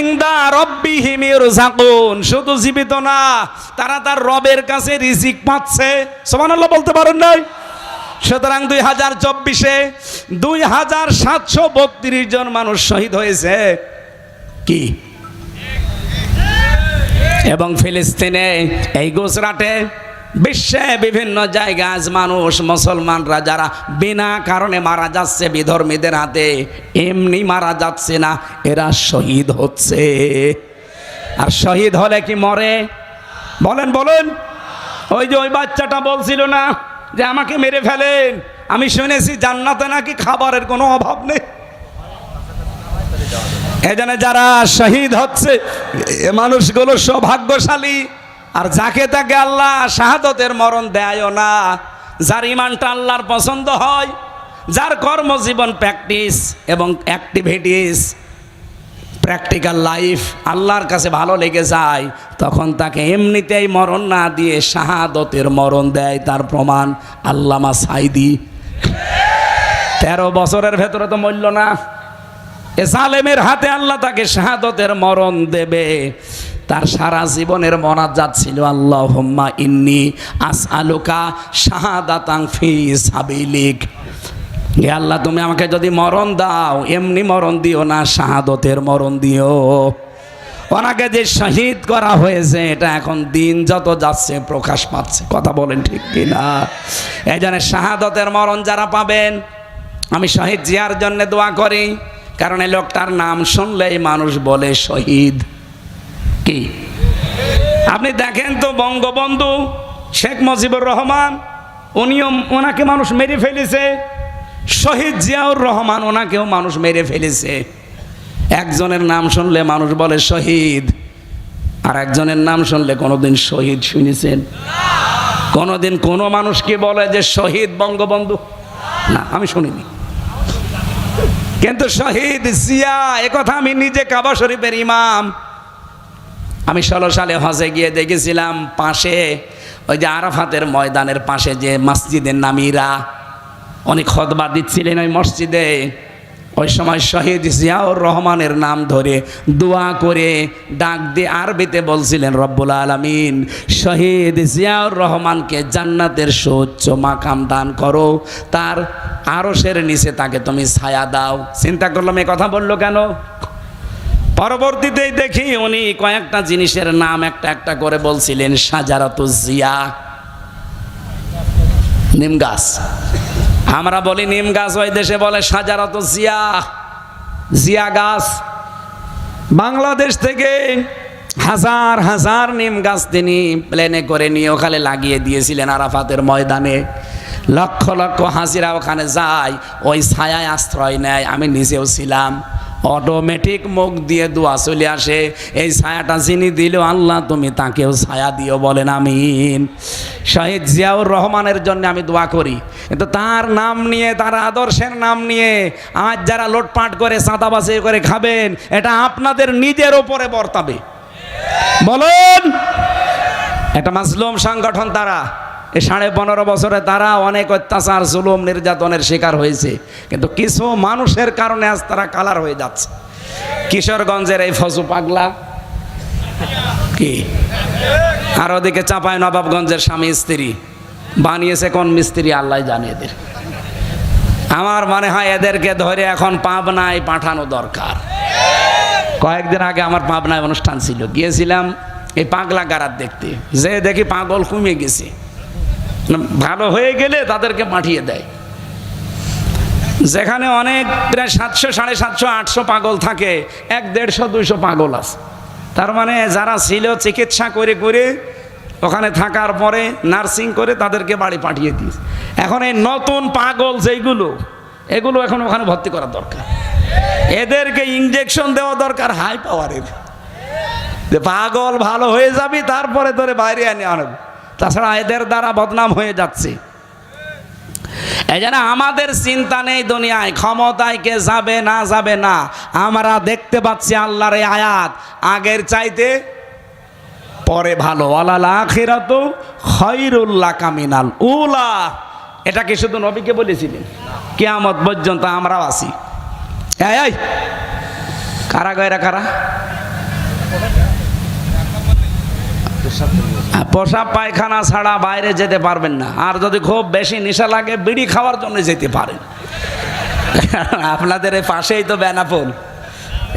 ইংদা শুধু জীবিত না তারা তার রবের কাছে রিজিক পাচ্ছে। সুবহানাল্লাহ বলতে পারেন নাই? সুতরাং দুই হাজার চব্বিশে দুই হাজার সাতশো বত্রিশ জন মানুষ শহীদ হয়েছে। কি? এবং ফিলিস্তিনে এই গুজরাটে বিশ্বে বিভিন্ন জায়গায় আজ মানুষ, মুসলমানরা যারা বিনা কারণে মারা যাচ্ছে বিধর্মীদের হাতে, এমনি মারা যাচ্ছে না, এরা শহীদ হচ্ছে। আর শহীদ হলে কি মরে? বলেন বলেন। ওই যে ওই বাচ্চাটা বলছিল না যে আমাকে মেরে ফেলেন। আমি শুনেছি জান্নাতে নাকি খাবারের কোনো অভাব নেই। এজন্য যারা শহীদ হচ্ছে, এ মানুষগুলো সৌভাগ্যশালী। আর যাকে তাকে আল্লাহ শাহাদতের মরণ দেয়ও না, যার ইমানটা আল্লাহর পছন্দ হয়, যার কর্মজীবন প্র্যাকটিস এবং অ্যাক্টিভিটিস, প্র্যাকটিক্যাল লাইফ আল্লাহর কাছে ভালো লেগে যায়, তখন তাকে এমনিতেই মরণ না দিয়ে শাহাদতের মরণ দেয় তার প্রমাণ আল্লামা সাইদি। তেরো বছরের ভেতরে তো মূল্য না। এ সালেমের হাতে আল্লাহ তাকে শাহাদতের মরণ দেবে। তার সারা জীবনের মনাজাত ছিল আল্লাহ হোম্মা ইন্নি আস আলুকা শাহাদাতাং ফি সাবিলিক। হে আল্লাহ, তুমি আমাকে যদি মরণ দাও, এমনি মরণ দিও না, শাহাদতের মরণ দিও। ওনাকে যে শহীদ করা হয়েছে, এটা এখন দিন যত যাচ্ছে, প্রকাশ পাচ্ছে। কথা বলেন ঠিক কিনা? এই জন্য শাহাদতের মরণ যারা পাবেন, আমি শহীদ জিয়ার জন্য দোয়া করি, কারণ এই লোকটার নাম শুনলেই মানুষ বলে শহীদ। কি? আপনি দেখেন তো বঙ্গবন্ধু শেখ মুজিবুর রহমান, উনিও ওনাকে মানুষ মেরে ফেলেছে। শহীদ জিয়াউর রহমান ওনাকেও মানুষ মেরে ফেলেছে। একজনের নাম শুনলে মানুষ বলে শহীদ, আর একজনের নাম শুনলে কোনোদিন শহীদ শুনেছেন। কোনোদিন কোনো মানুষকে বলে যে শহীদ বঙ্গবন্ধু। না, আমি শুনিনি। কিন্তু শহীদ জিয়া একথা আমি নিজে কাবা শরীফের ইমাম। আমি ষোলো সালে হজে গিয়ে দেখেছিলাম পাশে ওই যে আরাফাতের ময়দানের পাশে যে মসজিদের নামিরা অনেক খতবা দিচ্ছিলেন ওই মসজিদে। ওই সময় শহীদ জিয়াউর রহমানের নাম ধরে দোয়া করে ডাক দিয়ে আরবিতে বলছিলেন, রব্বুল আলমিন, শহীদ জিয়াউর রহমানকে জান্নাতের সুউচ্চ মাকাম দান করো। তার আরসের নিচে তাকে তুমি ছায়া দাও। চিন্তা করলাম এ কথা বলল কেন? পরবর্তীতেই দেখি উনি কয়েকটা জিনিসের নাম একটা একটা করে বলছিলেন, সাজারাত জিয়া। নিম গাছ। আমরা বলি নিম গাছ ওই দেশে বলে সাজারাত জিয়া। জিয়া গাছ। বাংলাদেশ থেকে হাজার হাজার নিম গাছ তিনি প্লেনে করে নিয়ে ওখানে লাগিয়ে দিয়েছিলেন আরাফাতের ময়দানে। লক্ষ লক্ষ হাজিরা ওখানে যায়, ওই ছায়ায় আশ্রয় নেয়, আমি নিজেও ছিলাম। অটোমেটিক মুখ দিয়ে দোয়া চলে আসে। এই ছায়াটা যিনি দিল, আল্লাহ তুমি তাকেও ছায়া দিও বলেন, আমিন। শহীদ জিয়াউর রহমানের জন্য আমি দোয়া করি। কিন্তু তার নাম নিয়ে, তার আদর্শের নাম নিয়ে আজ যারা লোটপাট করে, চাঁদাবাজি করে খাবেন, এটা আপনাদের নিজের ওপরে বর্তাবে। বলুন, একটা মাসলুম সংগঠন তারা এই সাড়ে পনেরো বছরে তারা অনেক অত্যাচার, জুলুম, নির্যাতনের শিকার হয়েছে। কিন্তু কিছু মানুষের কারণে আজ তারা কালার হয়ে যাচ্ছে। কিশোরগঞ্জের এই ফজু পাগলা কি? আর ওদিকে চাপাই নবাবগঞ্জের স্বামী স্ত্রী। বানিয়েছে কোন মিস্ত্রি, আল্লাহ জানে এদের। আমার মনে হয় এদেরকে ধরে এখন পাবনায় পাঠানো দরকার। কয়েকদিন আগে আমার পাবনায় অনুষ্ঠান ছিল। গিয়েছিলাম এই পাগলা গারাত দেখতে। যে দেখি পাগল কমে গেছে। ভালো হয়ে গেলে তাদেরকে পাঠিয়ে দেয়। যেখানে অনেক, প্রায় সাতশো, সাড়ে সাতশো, আটশো পাগল থাকে, এক দেড়শো, দুইশো পাগল আছে। তার মানে যারা ছিল চিকিৎসা করে করে, ওখানে থাকার পরে নার্সিং করে তাদেরকে বাড়ি পাঠিয়ে দিস এখন এই নতুন পাগল যেইগুলো, এগুলো এখন ওখানে ভর্তি করা দরকার। এদেরকে ইঞ্জেকশন দেওয়া দরকার হাই পাওয়ারের যে পাগল ভালো হয়ে যাবি, তারপরে তোরে বাইরে আনে আনবে। তাছাড়া এদের দ্বারা বদনাম হয়ে যাচ্ছে। এই জন্য আমাদের চিন্তা নেই দুনিয়ায়, ক্ষমতায় কে যাবে না যাবে না। আমরা দেখতে পাচ্ছি আল্লাহর আয়াত। আগের চাইতে পরে ভালো। আলাল আখিরাত খৈরুল্লাহ কামিনাল উলা। এটা কি শুধু নবীকে বলেছিলেন? কেয়ামত পর্যন্ত আমরাও আছি। এই কারা গয়রা কারা? পেশাব পায়খানা ছাড়া বাইরে যেতে পারবেন না। আর যদি খুব বেশি নেশা লাগে, বিড়ি খাওয়ার জন্য যেতে পারেন। আপনাদের এই পাশেই তো বেনাপোল।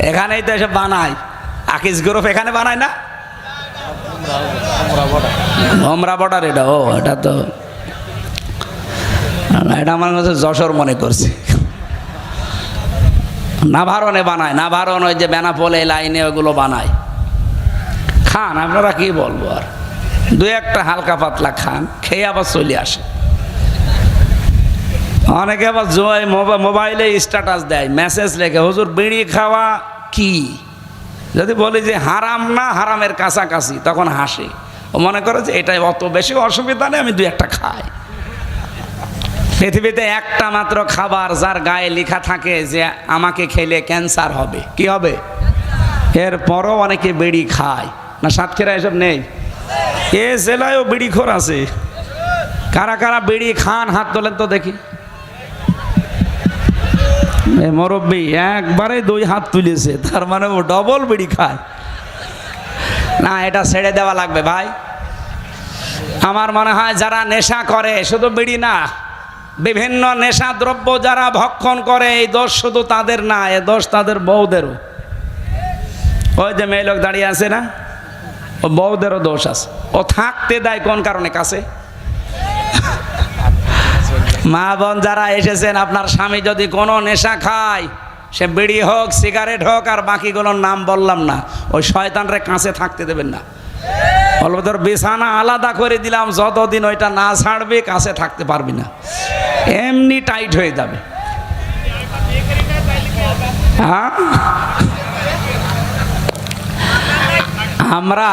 এখানেই তো এসব বানায়। আকিস গ্রুপ এখানে বানায় না? ভমরা বর্ডার এটা, ও, এটা তো এটা আমার কাছে যশোর মনে করছে। নাভারণে বানায় নাভারণ ওই যে বেনাপোল এই লাইনে ওগুলো বানায়। খান, আপনারা কি বলব আর? দু একটা হালকা পাতলা খান, খেয়ে আবার চলে আসে। অনেকে আবার জয় মোবা- মোবাইলে স্ট্যাটাস দেয় মেসেজ লেখে, হুজুর, বিড়ি খাওয়া কি? যদি বলি যে হারাম না, হারামের কাছাকাছি, তখন হাসে। ও মনে করে যে এটাই অত বেশি অসুবিধা নেই, আমি দু একটা খাই। পৃথিবীতে একটা মাত্র খাবার যার গায়ে লেখা থাকে যে আমাকে খেলে ক্যান্সার হবে। কি হবে? এরপরও অনেকে বিড়ি খায়। না সাতক্ষীরা এসব নেই? এ জেলায়ও বিড়ি খোর আছে। কারা কারা বিড়ি খান, হাত তোলেন তো দেখি। মুরব্বী, একবারে দুই হাত তুলেছে, তার মানে ও ডবল বিড়ি খায়। না, এটা ছেড়ে দেওয়া লাগবে ভাই। আমার মনে হয় যারা নেশা করে, শুধু বিড়ি না, বিভিন্ন নেশা দ্রব্য যারা ভক্ষণ করে, এই দোষ শুধু তাদের না, এ দোষ তাদের বউদেরও। ওই যে মেয়ে লোক দাঁড়িয়ে আছে না? ও বউদেরও দোষ আছে। ও থাকতে দেয় কোন কারণে? কাছে? মা বোন যারা এসেছেন, আপনার স্বামী যদি কোনো নেশা খায়, সে বিড়ি হোক, সিগারেট হোক, আর বাকিগুলোর নাম বললাম না, ওই শয়তানরে কাছে থাকতে দেবেন না। বলব, তোর বিছানা আলাদা করে দিলাম, যতদিন ওইটা না ছাড়বে, কাছে থাকতে পারবি না। এমনি টাইট হয়ে যাবে। হ্যাঁ? আমরা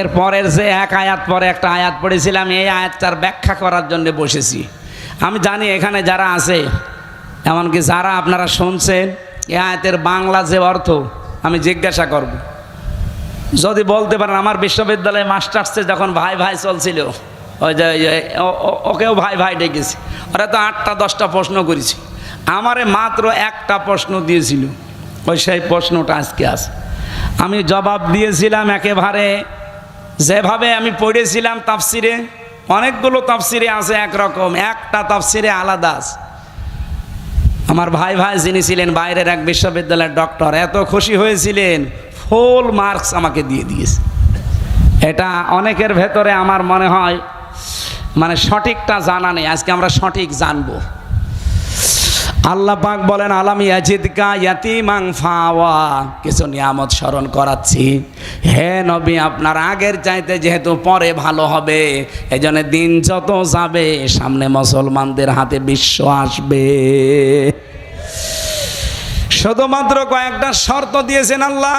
এর পরের যে এক আয়াত পরে একটা আয়াত পড়েছিলাম, এই আয়াতটার ব্যাখ্যা করার জন্য বসেছি। আমি জানি এখানে যারা আছে, এমনকি যারা আপনারা শুনছেন, এ আয়াতের বাংলা যে অর্থ, আমি জিজ্ঞাসা করব। যদি বলতে পারেন, আমার বিশ্ববিদ্যালয়ে মাস্টার্সে যখন ভাই ভাই চলছিল, ওই যে ওকেও ভাই ভাই ডেকেছি, ওরা তো আটটা, দশটা প্রশ্ন করেছি। আমারে মাত্র একটা প্রশ্ন দিয়েছিল, ওই সেই প্রশ্নটা আজকে আছে। আমি জবাব দিয়েছিলাম একেবারে। যেভাবে আমি পড়েছিলাম তাফসিরে, অনেকগুলো তাফসিরে আছে একরকম, একটা তাফসিরে আলাদা আমার ভাই ভাই যিনি ছিলেন বাইরের এক বিশ্ববিদ্যালয়ের ডক্টর, এত খুশি হয়েছিলেন, ফুল মার্কস আমাকে দিয়ে দিয়েছে। এটা অনেকের ভেতরে আমার মনে হয় মানে সঠিকটা জানা নেই, আজকে আমরা সঠিক জানব। আল্লাহ পাক বলেন, আলাম আজিদকা ইয়াতিমাং ফাওয়া। কিছু নিয়ামত স্মরণ করাচ্ছি। হে নবী, আপনার আগের চাইতে যেহেতু পরে ভালো হবে, এজন্য দিন যত যাবে, সামনে মুসলমানদের হাতে বিশ্ব আসবে। শুধুমাত্র কয়েকটা শর্ত দিয়েছেন আল্লাহ।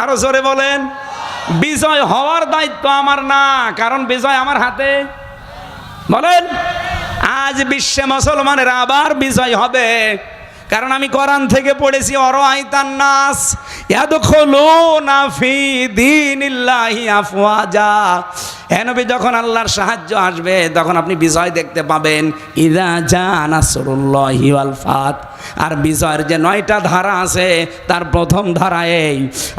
আরও জোরে বলেন। বিজয় হওয়ার দায়িত্ব আমার না, কারণ বিজয় আমার হাতে। বলেন, আজ বিশ্বে মুসলমানের আবার বিজয় হবে। কারণ আমি কোরআন থেকে পড়েছি অর আইতান নাস, ইয়াদখুলুনা ফি দীনিল্লাহি আফওয়াজা। হে নবী, যখন আল্লাহর সাহায্য আসবে, তখন আপনি বিজয় দেখতে পাবেন। ইদা জা নাসরুল্লাহি ওয়াল ফাত। আর বিজয়ের যে নয়টা ধারা আছে, তার প্রথম ধারা এই,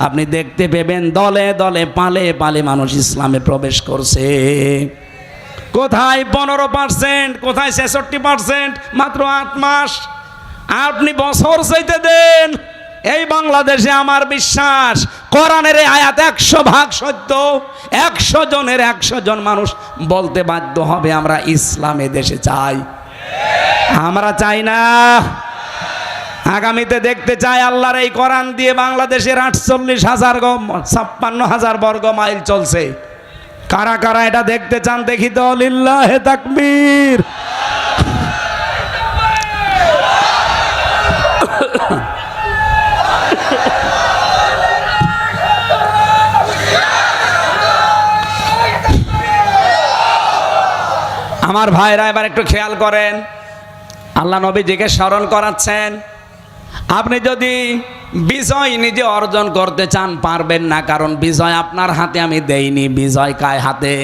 আপনি দেখতে পেবেন দলে দলে, পালে পালে মানুষ ইসলামে প্রবেশ করছে। কোথায় পনেরো পার্সেন্ট কোথায় ছেষট্টি পার্সেন্ট মাত্র আট মাস। আপনি বছর চাইতে দেন। এই বাংলাদেশে আমার বিশ্বাস, কোরআনের আয়াত একশো ভাগ সত্য। একশো জনের একশো জন মানুষ বলতে বাধ্য হবে, আমরা ইসলামে দেশে চাই। আমরা চাই না। আগামীতে দেখতে চাই আল্লাহর এই কোরআন দিয়ে বাংলাদেশের আটচল্লিশ হাজার ছাপ্পান্ন হাজার বর্গ মাইল চলছে। কারা কারা এটা দেখতে চান, দেখি তো, লিল্লাহে তাকবীর। আমার ভাইরা এবার একটু খেয়াল করেন। আল্লাহ নবীজিকে স্মরণ করাচ্ছেন, আপনি যদি বিজয় নিজে অর্জন করতে চান পারবেন না, কারণ বিজয় আপনার হাতে, আমি দেইনি। বিজয় কায় হাতে?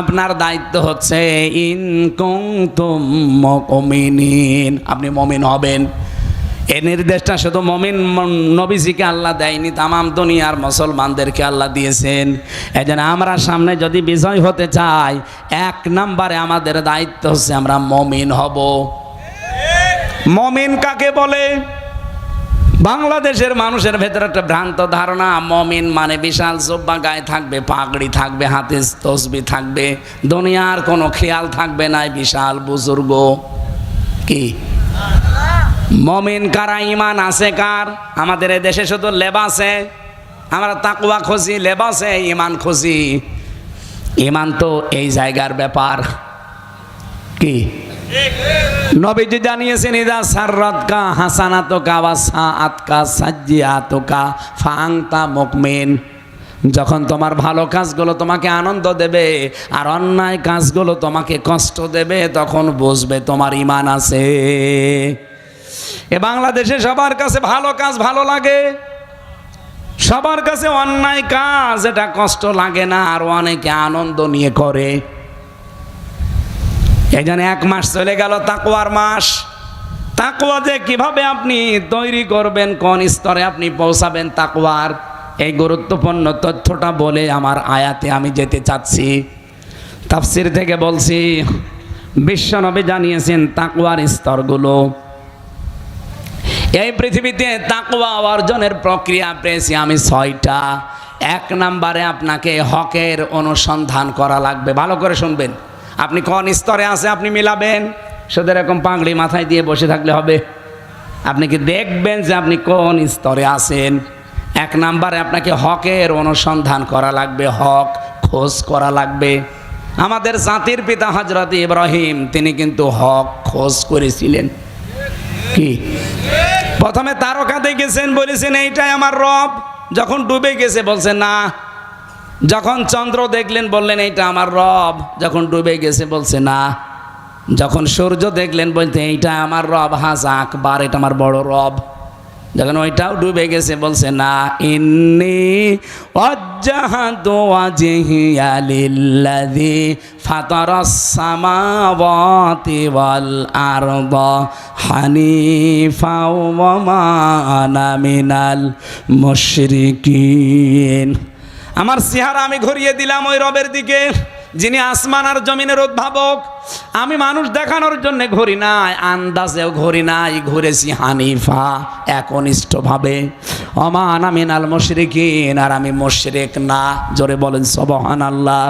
আপনার দায়িত্ব হচ্ছে, ইন তুম আপনি মমিন হবেন। এই নির্দেশটা শুধু মমিন নবীজিকে আল্লাহ দেয়নি, তামাম দুনিয়ার মুসলমানদেরকে আল্লাহ দিয়েছেন। এই জন্য আমরা সামনে যদি বিজয় হতে চাই, এক নম্বরে আমাদের দায়িত্ব হচ্ছে আমরা মমিন হব। মমিন কাকে বলে? বাংলাদেশের মানুষের ভেতরে একটা ভ্রান্ত ধারণা, মমিন মানে বিশাল জব্বা গায়ে থাকবে, পাগড়ি থাকবে, হাতে তসবি থাকবে, দুনিয়ার কোনো খেয়াল থাকবে না বিশাল বুজুর্গ। কি? মমিন কারা ইমান আছে কার? আমাদের দেশে শুধু লেবাসে আমরা তাকুয়া খুঁজি লেবাসে ইমান খুঁজি। ইমান তো এই জায়গার ব্যাপার। কি? নবীজি জানিয়েছেন, ইদা সাররাতকা হাসানাতকা ওয়া সাআতকা সাজ্জিয়াতুকা ফাংতা মুকমিন। যখন তোমার ভালো কাজগুলো তোমাকে আনন্দ দেবে আর অন্যায় কাজগুলো তোমাকে কষ্ট দেবে, তখন বুঝবে তোমার ইমান আছে। এ বাংলাদেশে সবার কাছে ভালো কাজ ভালো লাগে। সবার কাছে অন্যায় কাজ, এটা কষ্ট লাগে না, আর অনেকে আনন্দ নিয়ে করে। জন্য এক মাস চলে গেল তাকুয়ার মাস। তাকুয়া যে কীভাবে আপনি তৈরি করবেন, কোন স্তরে আপনি পৌঁছাবেন তাকুয়ার এই গুরুত্বপূর্ণ তথ্যটা বলে আমার আয়াতে আমি যেতে চাচ্ছি। তাফসির থেকে বলছি, বিশ্বনবী জানিয়েছেন তাকুয়ার স্তরগুলো। এই পৃথিবীতে তাকুয়া অর্জনের প্রক্রিয়া পেয়েছি আমি ছয়টা। এক নাম্বারে আপনাকে হকের অনুসন্ধান করা লাগবে। ভালো করে শুনবেন। আপনি কোন স্তরে আছে আপনি মিলাবেন? শুধু এরকম পাগড়ি মাথায় দিয়ে বসে থাকলে হবে। আপনি কি দেখবেন যে আপনি কোন স্তরে আছেন? এক নাম্বারে আপনাকে হকের অনুসন্ধান করা লাগবে, হক খোঁজ করা লাগবে। আমাদের জাতির পিতা হজরত ইব্রাহিম, তিনি কিন্তু হক খোঁজ করেছিলেন। কি? প্রথমে তারকাতে গেছেন, বলেছেন, এইটাই আমার রব। যখন ডুবে গেছে বলছেন না। যখন চন্দ্র দেখলেন, বললেন, এইটা আমার রব। যখন ডুবে গেছে, বলছে, না। যখন সূর্য দেখলেন, বলতে, এইটা আমার রব। হাসা, আকবার, এটা আমার বড় রব। যখন ওইটাও ডুবে গেছে, বলছে, না। ইন্নি অজ্জাহাতু ওয়াজহিয়া লিল্লাযী ফাতারাস সামাওয়াতি হানিফা ওয়া মা আনা মিনাল মুশরিকিন। আমার চেহারা আমি ঘুরিয়ে দিলাম ওই রবের দিকে, যিনি আসমান আর জমিনের উদ্ভাবক। আমি মানুষ দেখানোর জন্য ঘুরি নাই, আন্দাজেও ঘুরি নাই, ঘুরেছি হানিফা একনিষ্ঠভাবে। অমান আমিন আল মুশরিকিন, আর আমি মুশরিক না, জোরে বলেন সবহান আল্লাহ